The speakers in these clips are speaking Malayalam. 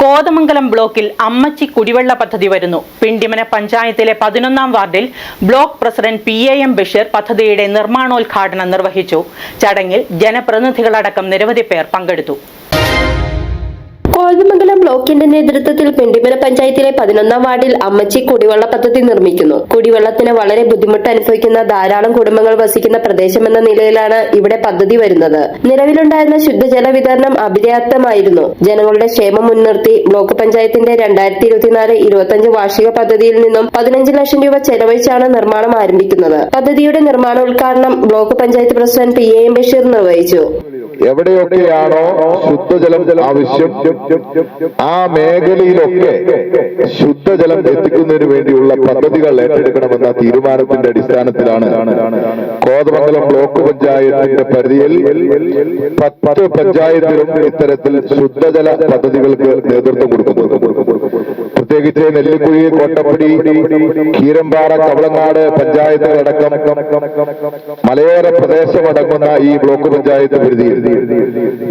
കോതമംഗലം ബ്ലോക്കിൽ അമ്മച്ചി കുടിവെള്ള പദ്ധതി വരുന്നു. പിണ്ടിമന പഞ്ചായത്തിലെ പതിനൊന്നാം വാർഡിൽ block president P A M Basheer പദ്ധതിയുടെ നിർമ്മാണോദ്ഘാടനം നിർവഹിച്ചു. ചടങ്ങിൽ ജനപ്രതിനിധികളടക്കം നിരവധി പേർ പങ്കെടുത്തു. കോതമംഗലം ബ്ലോക്കിന്റെ നേതൃത്വത്തിൽ പെണ്ടിമല പഞ്ചായത്തിലെ പതിനൊന്നാം വാർഡിൽ അമ്മച്ചി കുടിവെള്ള പദ്ധതി നിർമ്മിക്കുന്നു. കുടിവെള്ളത്തിന് വളരെ ബുദ്ധിമുട്ട് അനുഭവിക്കുന്ന ധാരാളം കുടുംബങ്ങൾ വസിക്കുന്ന പ്രദേശമെന്ന നിലയിലാണ് ഇവിടെ പദ്ധതി വരുന്നത്. നിലവിലുണ്ടായിരുന്ന ശുദ്ധജല വിതരണം അപര്യാപ്തമായിരുന്നു. ജനങ്ങളുടെ ക്ഷേമം മുൻനിർത്തി ബ്ലോക്ക് പഞ്ചായത്തിന്റെ രണ്ടായിരത്തി ഇരുപത്തിനാല് ഇരുപത്തിയഞ്ച് വാർഷിക പദ്ധതിയിൽ നിന്നും പതിനഞ്ച് ലക്ഷം രൂപ ചെലവഴിച്ചാണ് നിർമ്മാണം ആരംഭിക്കുന്നത്. പദ്ധതിയുടെ നിർമ്മാണോദ്ഘാടനം block panchayat president P A M Basheer നിർവഹിച്ചു. എവിടെയൊക്കെയാണോ ശുദ്ധജലം ആവശ്യം ആ മേഖലയിലൊക്കെ ശുദ്ധജലം എത്തിക്കുന്നതിന് വേണ്ടിയുള്ള പദ്ധതികൾ ഏറ്റെടുക്കണമെന്ന തീരുമാനത്തിന്റെ അടിസ്ഥാനത്തിലാണ് കോതമംഗലം ബ്ലോക്ക് പഞ്ചായത്തിന്റെ പരിധിയിൽ പത്ത് പഞ്ചായത്തിലും ഇത്തരത്തിൽ ശുദ്ധജല പദ്ധതികൾക്ക് നേതൃത്വം കൊടുക്കുന്നു പ്രത്യേകിച്ച് നെല്ലിക്കുഴി കോട്ടപ്പടി കീരമ്പാറ കവളങ്ങാട് പഞ്ചായത്തുകളടക്കം മലയോര പ്രദേശമടങ്ങുന്ന ഈ ബ്ലോക്ക് പഞ്ചായത്ത് പരിധിയിൽ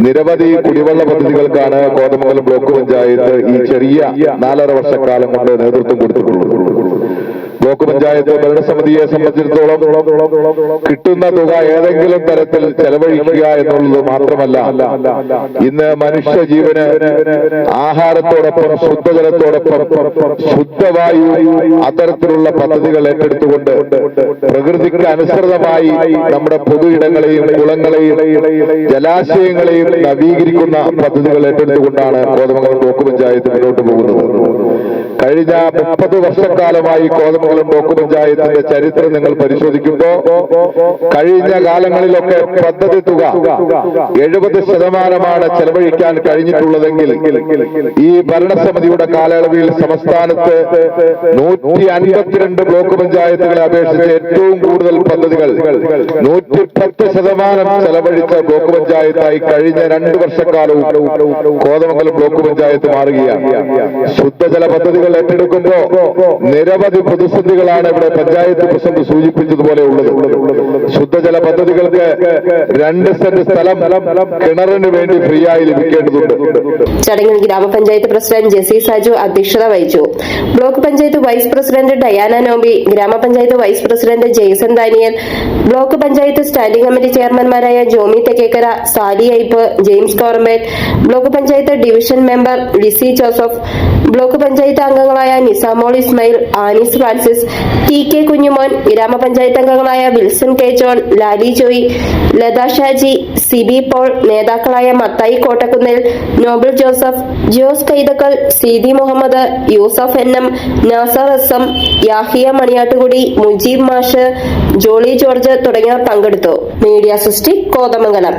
നിരവധി കുടിവെള്ള പദ്ധതികൾക്കാണ് കോതമംഗലം ബ്ലോക്ക് പഞ്ചായത്ത് ഈ ചെറിയ നാലര വർഷക്കാലം കൊണ്ട് നേതൃത്വം കൊടുത്തിട്ടുള്ളത്. ബ്ലോക്ക് പഞ്ചായത്ത് ഭരണസമിതിയെ സംബന്ധിച്ചിടത്തോളം കിട്ടുന്ന തുക ഏതെങ്കിലും തരത്തിൽ ചെലവഴിക്കുക എന്നുള്ളത് മാത്രമല്ല. ഇന്ന് മനുഷ്യ ജീവന് ആഹാരത്തോടൊപ്പം ശുദ്ധജലത്തോടൊപ്പം ശുദ്ധവായു അത്തരത്തിലുള്ള പദ്ധതികൾ ഏറ്റെടുത്തുകൊണ്ട് പ്രകൃതിക്ക് അനുസൃതമായി നമ്മുടെ പൊതു ഇടങ്ങളെയും കുളങ്ങളെയും ജലാശയങ്ങളെയും നവീകരിക്കുന്ന പദ്ധതികൾ ഏറ്റെടുത്തുകൊണ്ടാണ് കോതമംഗലം ബ്ലോക്ക് പഞ്ചായത്ത് മുന്നോട്ട് പോകുന്നത്. കഴിഞ്ഞ മുപ്പത് വർഷക്കാലമായി കോതമംഗലം ബ്ലോക്ക് പഞ്ചായത്തിന്റെ ചരിത്രം നിങ്ങൾ പരിശോധിക്കുമ്പോൾ കഴിഞ്ഞ കാലങ്ങളിലൊക്കെ പദ്ധതി തുക എഴുപത് ശതമാനമാണ് ചെലവഴിക്കാൻ കഴിഞ്ഞിട്ടുള്ളതെങ്കിൽ ഈ ഭരണസമിതിയുടെ കാലയളവിൽ സംസ്ഥാനത്ത് നൂറ്റി അൻപത്തിരണ്ട് ബ്ലോക്ക് പഞ്ചായത്തുകളെ അപേക്ഷിച്ച് ഏറ്റവും കൂടുതൽ പദ്ധതികൾ നൂറ്റി പത്ത് ശതമാനം ചെലവഴിച്ച ബ്ലോക്ക് പഞ്ചായത്തായി കഴിഞ്ഞ രണ്ട് വർഷക്കാലവും കോതമംഗലം ബ്ലോക്ക് പഞ്ചായത്ത് മാറുകയാണ്. ശുദ്ധജല പദ്ധതികൾ ഏറ്റെടുക്കുമ്പോ നിരവധി പ്രതിസന്ധികളാണ് ഇവിടെ പഞ്ചായത്ത് പ്രസിഡന്റ് സൂചിപ്പിച്ചതുപോലെ ഉള്ളത്. ശുദ്ധജല പദ്ധതികൾക്ക് രണ്ട് സെന്റ് സ്ഥലം കിണറിന് വേണ്ടി ഫ്രീ ആയി ലഭിക്കേണ്ടതുണ്ട്. ചടങ്ങിൽ ഗ്രാമപഞ്ചായത്ത് പ്രസിഡന്റ് ജെസി സാജു അധ്യക്ഷത വഹിച്ചു. Block panchayat vice president Diana Noby ഗ്രാമപഞ്ചായത്ത് vice president Jaison Daniel block panchayat standing committee ചെയർമാൻമാരായ Jomy Thekkekara Sally Aipe James Kormate block panchayat division member Lizy Joseph block panchayat അംഗങ്ങളായ നിസാമോൾ ഇസ്മയിൽ ആനീസ് ഫ്രാൻസിസ് ടി കെ കുഞ്ഞുമോൻ ഗ്രാമപഞ്ചായത്ത് അംഗങ്ങളായ വിൽസൺ കെ ജോൺ ലാലി ജോയി ലത ഷാജി സിബി പോൾ നേതാക്കളായ Mathai Kottakkunnil Noble Joseph Jose Kaithakkal Seethi Muhammad Yusuf N M Nasar S Yahiya Maniyattukudi Mujeeb മാഷ് ജോളി ജോർജ് തുടങ്ങിയവർ പങ്കെടുത്തു. മീഡിയ സൃഷ്ടി കോതമംഗലം.